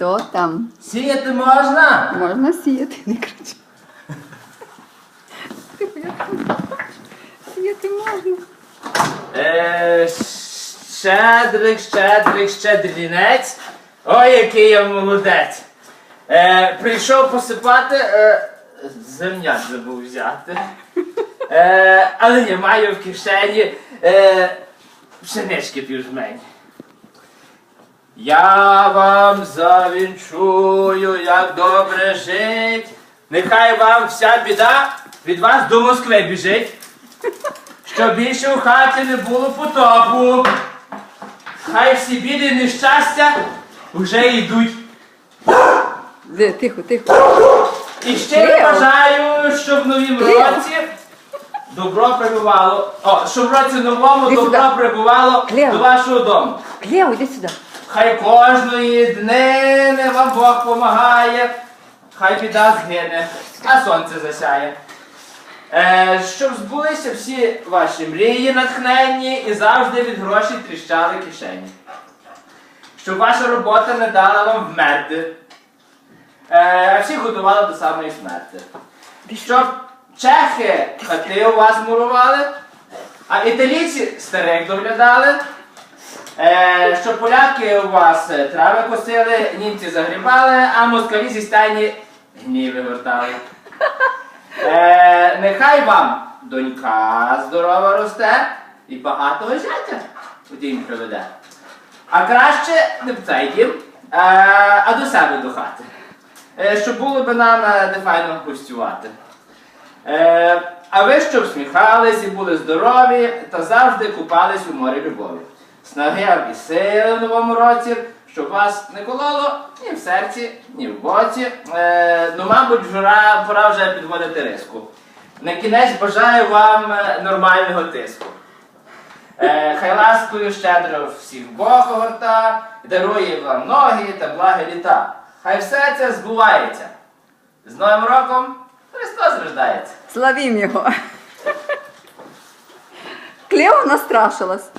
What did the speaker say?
Хто там? Сіяти можна? Можна сіяти, не кричи. Сіяти можна. Е, щедрик, щедрик, щедрінець. Ой, який я молодець. Е, прийшов посипати, е, земняк забув взяти. Е, але не маю в кишені е, пшенички півжмень. Я вам завінчую, як добре жить. Нехай вам вся біда від вас до Москви біжить. Щоб більше в хаті не було потопу. Хай всі біди і нещастя вже йдуть. Де, тихо, тихо. І ще я бажаю, щоб в новім році добро прибувало. О, щоб в році новому добро прибувало до вашого дому. Лео, іди сюди. Хай кожної днини вам Бог помагає, хай біда згине, а сонце засяє. Е, щоб збулися всі ваші мрії натхненні і завжди від грошей тріщали кишені. Щоб ваша робота не дала вам вмерти, е, а всіх готувала до самої смерти. Щоб чехи хати у вас мурували, а італійці старих доглядали. Е, що поляки у вас е, трави косили, німці загрібали, а москалі зі стайні гніви вертали. Е, нехай вам донька здорова росте і багатого зятя у дім приведе. А краще не в цей дім, е, а до себе до хати. Щоб було би нам е, де файно гостювати. А ви щоб сміхались і були здорові та завжди купались у морі любові. Снаги і в новому році, щоб вас не кололо ні в серці, ні в боці. Е, ну, мабуть, жура, пора вже підводити риску. На кінець бажаю вам е, нормального тиску. Е, хай ласкою щедро всіх Бог огорта, дарує вам ноги та благи літа. Хай все це збувається. З Новим роком Христос рождається. Славім його. Клео настрашилась.